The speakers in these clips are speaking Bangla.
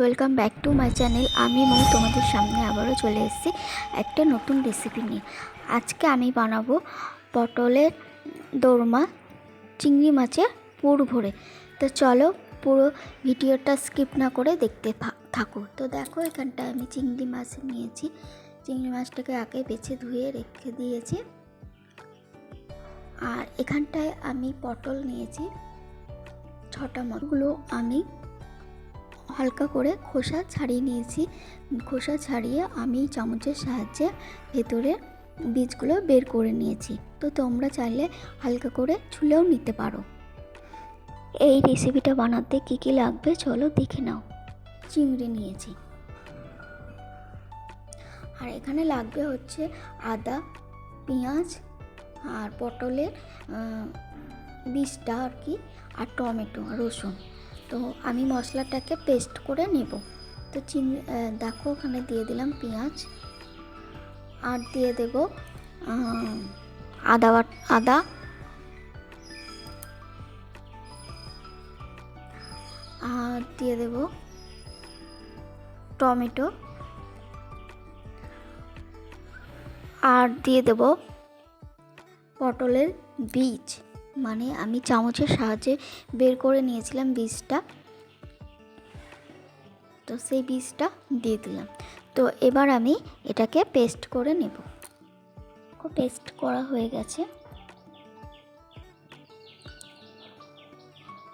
Welcome back to my channel আমি মৌ তোমাদের সামনে আবারও চলে এসেছি একটা নতুন রেসিপি নিয়ে। আজকে আমি বানাবো পটলের দোরমা, চিংড়ি মাছের পুর ভরে। তো চলো পুরো ভিডিওটা স্কিপ না করে দেখতে থাকো। তো দেখো এখানটায় আমি চিংড়ি মাছ নিয়েছি। চিংড়ি মাছটাকে আগে বেছে ধুয়ে রেখে দিয়েছি। আর এখানটায় আমি পটল নিয়েছি। ছটা মতগুলো আমি হালকা করে খোসা ছাড়িয়ে নিয়েছি। খোসা ছাড়িয়ে আমি চামচের সাহায্যে ভেতরে বীজগুলো বের করে নিয়েছি। তো তোমরা চাইলে হালকা করে ছুলেও নিতে পারো। এই রেসিপিটা বানাতে কী কী লাগবে চলো দেখে নাও। চিংড়ি নিয়েছি। আর এখানে লাগবে হচ্ছে আদা, পেঁয়াজ আর পটলের বীজটা আর কি, আর টমেটো রসুন। তো আমি মশলাটাকে পেস্ট করে নেব। তো চিন দেখো ওখানে দিয়ে দিলাম পেঁয়াজ। আর দিয়ে দেব আদা আদা। আর দিয়ে দেব টমেটো। আর দিয়ে দেব পটলের বীজ। মানে আমি চামচের সাহায্যে বের করে নিয়েছিলাম বীজটা। তো সেই বীজটা দিয়ে দিলাম। তো এবার আমি এটাকে পেস্ট করে নেব। পেস্ট করা হয়ে গেছে।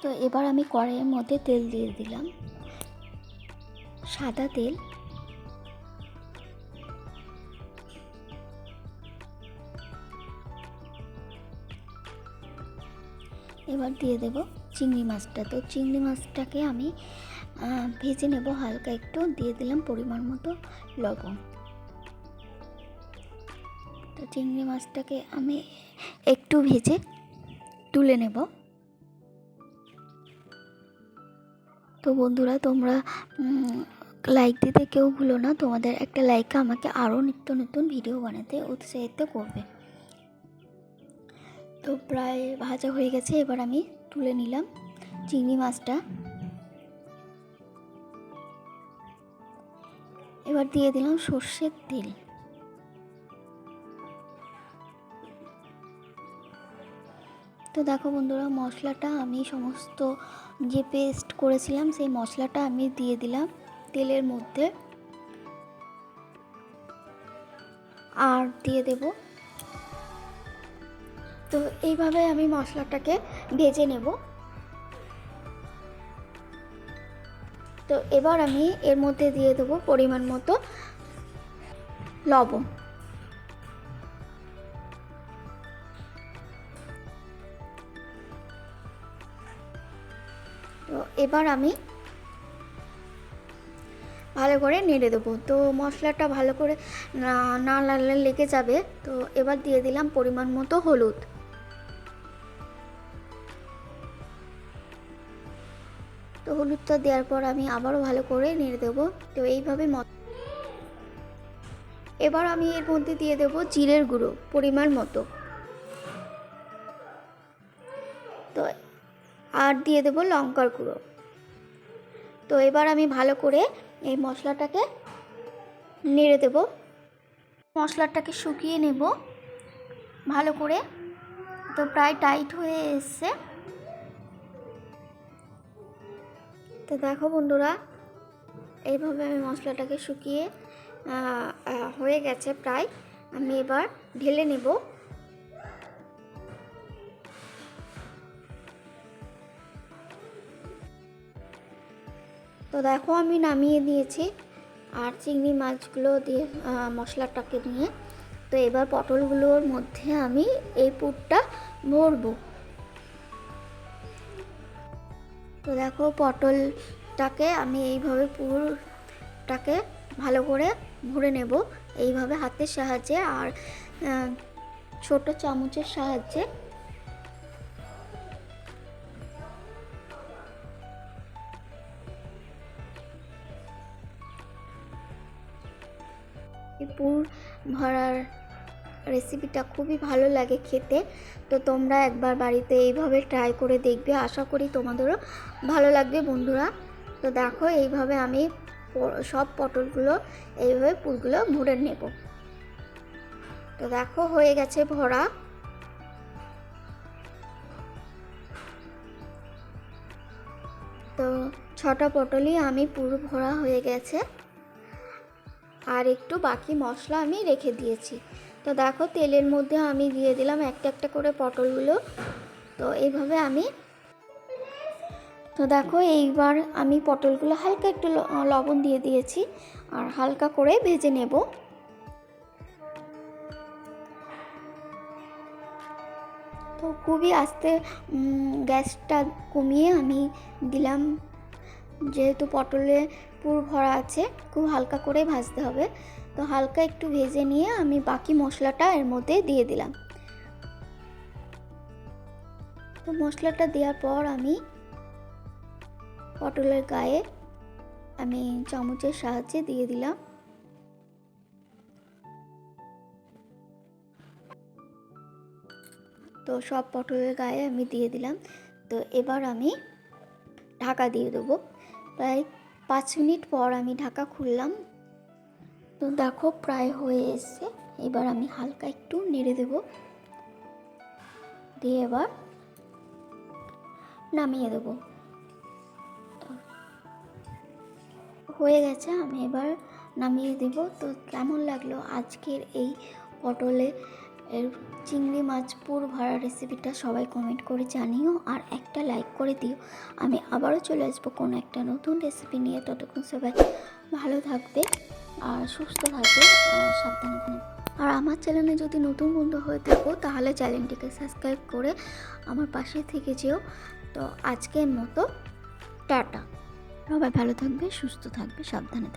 তো এবার আমি কড়াইয়ের মধ্যে তেল দিয়ে দিলাম। সাদা তেল। এবার দিয়ে দেব চিংড়ি মাছটা। তো চিংড়ি মাছটাকে আমি ভেজে নেব হালকা একটু। দিয়ে দিলাম পরিমাণ মতো লবণ। তো চিংড়ি মাছটাকে আমি একটু ভেজে তুলে নেব। তো বন্ধুরা, তোমরা লাইক দিতে কেউ ভুলো না। তোমাদের একটা লাইক আমাকে আরও নিত্য নতুন ভিডিও বানাতে উৎসাহিত করবে। তো প্রায় ভাজা হয়ে গেছে, এবার আমি তুলে নিলাম চিংড়ি মাছটা। এবার দিয়ে দিলাম সর্ষের তেল। তো দেখো বন্ধুরা, মশলাটা আমি সমস্ত যে পেস্ট করেছিলাম, সেই মশলাটা আমি দিয়ে দিলাম তেলের মধ্যে। আর দিয়ে দেব তো এইভাবে আমি মশলাটাকে ভেজে নেব। তো এবার আমি এর মধ্যে দিয়ে দেবো পরিমাণ মতো লবণ। তো এবার আমি ভালো করে নেড়ে দেবো। তো মশলাটা ভালো করে না লাগলে লেগে যাবে। তো এবার দিয়ে দিলাম পরিমাণ মতো হলুদ। তো হলুদটা দেওয়ার পর আমি আবারও ভালো করে নেড়ে দেবো। তো এইভাবে ম- এবার আমি এর মধ্যে দিয়ে দেবো জিরের গুঁড়ো, পরিমাণ মতো। তো আর দিয়ে দেবো লঙ্কার গুঁড়ো। তো এবার আমি ভালো করে এই মশলাটাকে নেড়ে দেব। মশলাটাকে শুকিয়ে নেব। ভালো করে। তো প্রায় টাইট হয়ে এসছে। তো দেখো বন্ধুরা, এইভাবে আমি মশলাটাকে শুকিয়ে হয়ে গেছে প্রায়। আমি এবার ঢেলে নেব। তো দেখো আমি নামিয়ে দিয়েছি, আর চিংড়ি মাছগুলো দিয়ে মশলাটাকে নিয়ে। তো এবার পটলগুলোর মধ্যে আমি এই পুরটা ভরবো। তো দেখো পটলটাকে আমি এইভাবে পুরটাকে ভালো করে ভরে নেব এইভাবে হাতের সাহায্যে আর ছোট চামচের সাহায্যে। পুর ভরার রেসিপিটা খুবই ভালো লাগে খেতে। তো তোমরা একবার বাড়িতে এইভাবে ট্রাই করে দেখবে। আশা করি তোমাদেরও ভালো লাগবে বন্ধুরা। তো দেখো, এইভাবে আমি সব পটলগুলো, এইভাবে পুরগুলো ভরে নেব। তো দেখো, হয়ে গেছে ভরা। তো ছটা পটলই আমি পুরো ভরা হয়ে গেছে। আর একটু বাকি মশলা আমি রেখে দিয়েছি। তো দেখো, তেলের মধ্যে আমি দিয়ে দিলাম একটা একটা করে পটলগুলো। তো এইভাবে আমি তো দেখো, এইবার আমি পটলগুলো হালকা একটু লবণ দিয়ে দিয়েছি আর হালকা করে ভেজে নেব। তো খুবই আস্তে গ্যাসটা কমিয়ে আমি দিলাম। যেহেতু পটলে পুর ভরা আছে, খুব হালকা করে ভাজতে হবে। তো হালকা একটু ভেজে নিয়ে আমি বাকি মশলাটা এর মধ্যে দিয়ে দিলাম। তো মশলাটা দেওয়ার পর আমি পটলের গায়ে আমি চামচের সাহায্যে দিয়ে দিলাম। তো সব পটলের গায়ে আমি দিয়ে দিলাম। তো এবার আমি ঢাকা দিয়ে দেবো। প্রায় পাঁচ মিনিট পর আমি ঢাকা খুললাম। তো দেখো, প্রায় হয়ে এসছে। এবার আমি হালকা একটু নেড়ে দেব। দিয়ে এবার নামিয়ে দেবো। হয়ে গেছে, আমি এবার নামিয়ে দেব। তো কেমন লাগল আজকের এই পটলে এর চিংড়ি মাছ পুর ভরা রেসিপিটা সবাই কমেন্ট করে জানিও আর একটা লাইক করে দিও। আমি আবারও চলে আসব কোনো একটা নতুন রেসিপি নিয়ে। ততক্ষণ সবাই ভালো থাকবে। আর সুস্থ আর সাবধানে থাকবে আর আমার চ্যানেলে যদি নতুন বন্ধু হয়ে থাকো, তাহলে চ্যানেলটিকে সাবস্ক্রাইব করে আমার পাশে থেকে যেও। তো আজকের মতো, টাটা। সবাই ভালো থাকবে, সুস্থ থাকবে, সাবধানে থাকবে।